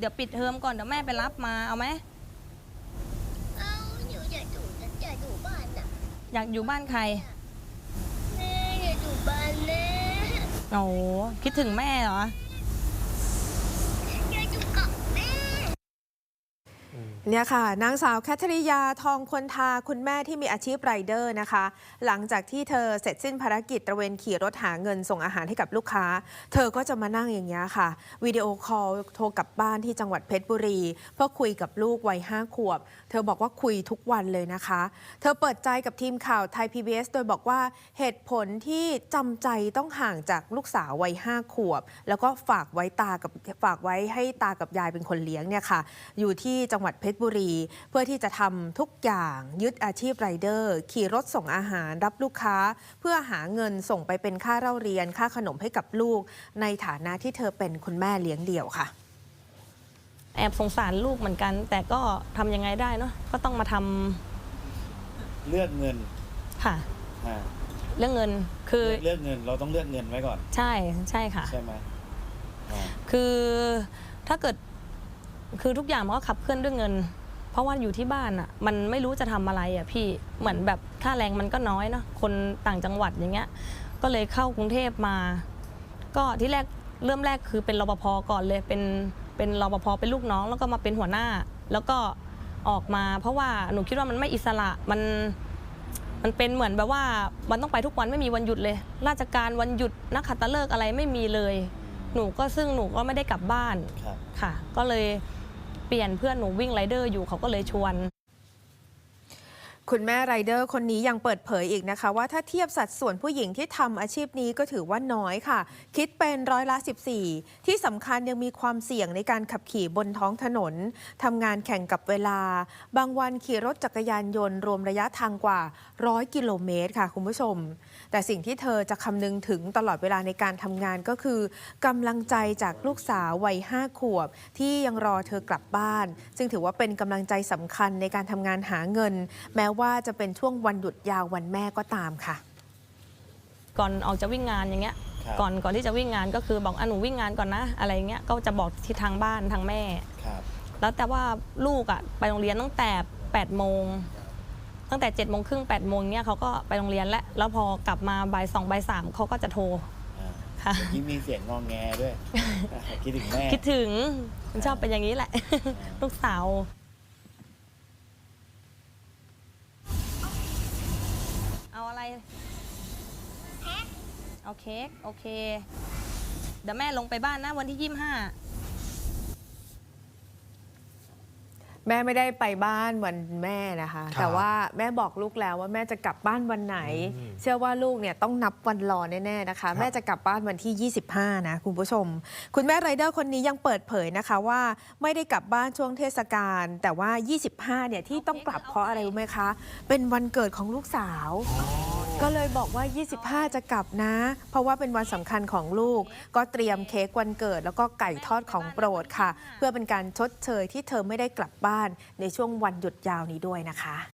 เดี๋ยวปิดเทอมก่อนเดี๋ยวแม่ไปรับมาเอาไหมเอาหนูอยากอยู่อยากอยู่บ้านน่ะอยากอยู่บ้านใครแม่อยากอยู่บ้านแม่โอ้โหคิดถึงแม่เหรอ อยากอยู่กับแม่ เนี่ยค่ะ นางสาวแคทริยาทองคนทาคุณแม่ที่มีอาชีพไรเดอร์นะคะ หลังจากที่เธอเสร็จสิ้นภารกิจตระเวนขี่รถหาเงินส่งอาหารให้กับลูกค้า เธอก็จะมานั่งอย่างเงี้ยค่ะ วิดีโอคอลโทรกลับบ้านที่จังหวัดเพชรบุรี เพื่อคุยกับลูกวัยห้าขวบ เธอบอกว่าคุยทุกวันเลยนะคะ เธอเปิดใจกับทีมข่าวไทย PBS โดยบอกว่าเหตุผลที่จำใจต้องห่างจากลูกสาววัยห้าขวบ แล้วก็ฝากไว้ตากับฝากไว้ให้ตากับยายเป็นคนเลี้ยงเนี่ยค่ะอยู่ที่จังหวัดเพชรบุรี เพื่อที่จะทำทุกอย่างยึดอาชีพไรเดอร์ ขี่รถส่งอาหารรับลูกค้า เพื่อหาเงินส่งไปเป็นค่าเล่าเรียนค่าขนมให้กับลูก ในฐานะที่เธอเป็นคุณแม่เลี้ยงเดี่ยวค่ะ แอบสงสารลูกเหมือนกัน แต่ก็ทำยังไงได้เนาะก็ต้องมาทำเลือกเงินค่ะ อ่าเรื่องเงินคือเลือกเงินเราต้องเลือกเงินไว้ก่อน ใช่ใช่ค่ะ ใช่ไหมอ่าคือถ้าเกิด คือทุกอย่างมันก็ขับเคลื่อนด้วยเงิน เพราะว่าอยู่ที่บ้านอะ มันไม่รู้จะทำอะไรอะพี่เหมือนแบบค่าแรงมันก็น้อยเนาะคนต่างจังหวัดอย่างเงี้ย ก็เลยเข้ากรุงเทพมา ก็ที่แรกเริ่มแรกคือเป็นรปภก่อนเลยเป็นเป็นรปภเป็นลูกน้อง แล้วก็มาเป็นหัวหน้า แล้วก็ออกมาเพราะว่าหนูคิดว่ามันไม่อิสระมันมันเป็นเหมือนแบบว่ามันต้องไปทุกวันไม่มีวันหยุดเลย ราชการวันหยุดนักขัตฤกษ์อะไรไม่มีเลย หนูก็ซึ่งหนูก็ไม่ได้กลับบ้านครับค่ะ ก็เลย เปลี่ยนเพื่อนหนูวิ่งไรเดอร์อยู่เขาก็เลยชวน คุณแม่ไรเดอร์คนนี้ยังเปิดเผยอีกนะคะ ว่าถ้าเทียบสัดส่วนผู้หญิงที่ทำอาชีพนี้ก็ถือว่าน้อยค่ะ คิดเป็นร้อยละ 14 ที่สำคัญยังมีความเสี่ยงในการขับขี่บนท้องถนนทำงานแข่งกับเวลา บางวันขี่รถจักรยานยนต์รวมระยะทางกว่า 100 กิโลเมตรค่ะคุณผู้ชม แต่สิ่งที่เธอจะคำนึงถึงตลอดเวลาในการทำงานก็คือกำลังใจจากลูกสาววัย5ขวบ ที่ยังรอเธอกลับบ้าน ซึ่งถือว่าเป็นกำลังใจสำคัญในการทำงานหาเงิน แม้ว่าจะเป็นช่วงวันหยุดยาววันแม่ก็ตามค่ะ ก่อนออกจะวิ่งงานอย่างเงี้ย ครับ ก่อนก่อนที่จะวิ่งงานก็คือบอกอะหนูวิ่งงานก่อนนะอะไรเงี้ยก็จะบอกที่ทางบ้านทางแม่ ครับแล้วแต่ว่าลูกอะไปโรงเรียนตั้งแต่8ปดโมงตั้งแต่7จ็ดโมงครึ่งแปดโมงเนี้ยเขาก็ไปโรงเรียนแล้วแล้วพอกลับมาบ่ายสองบ่ายสามเขาก็จะโทร อ่าค่ะ เมื่อกี้มีเสียงงองแงด้วยคิดถึงแม่คิดถึงมันชอบเป็นอย่างนี้แหละ ลูกสาว เอาอะไรเอาเค้กโอเค เดี๋ยวแม่ลงไปบ้านนะวันที่ยี่ห้าแม่ไม่ได้ไปบ้านวันแม่นะคะครับแต่ว่าแม่บอกลูกแล้วว่าแม่จะกลับบ้านวันไหนอืมเชื่อว่าลูกเนี่ยต้องนับวันรอแน่ๆนะคะครับแม่จะกลับบ้านวันที่ 25 นะคุณผู้ชม คุณแม่ไรเดอร์คนนี้ยังเปิดเผยนะคะว่าไม่ได้กลับบ้านช่วงเทศกาล แต่ว่า 25 เนี่ยที่ต้องกลับเพราะอะไรรู้ไหมคะ เป็นวันเกิดของลูกสาว ก็เลยบอกว่า 25 จะกลับนะ เพราะว่าเป็นวันสำคัญของลูก ก็เตรียมเค้กวันเกิด แล้วก็ไก่ทอดของโปรดค่ะ เพื่อเป็นการชดเชยที่เธอไม่ได้กลับบ้านในช่วงวันหยุดยาวนี้ด้วยนะคะ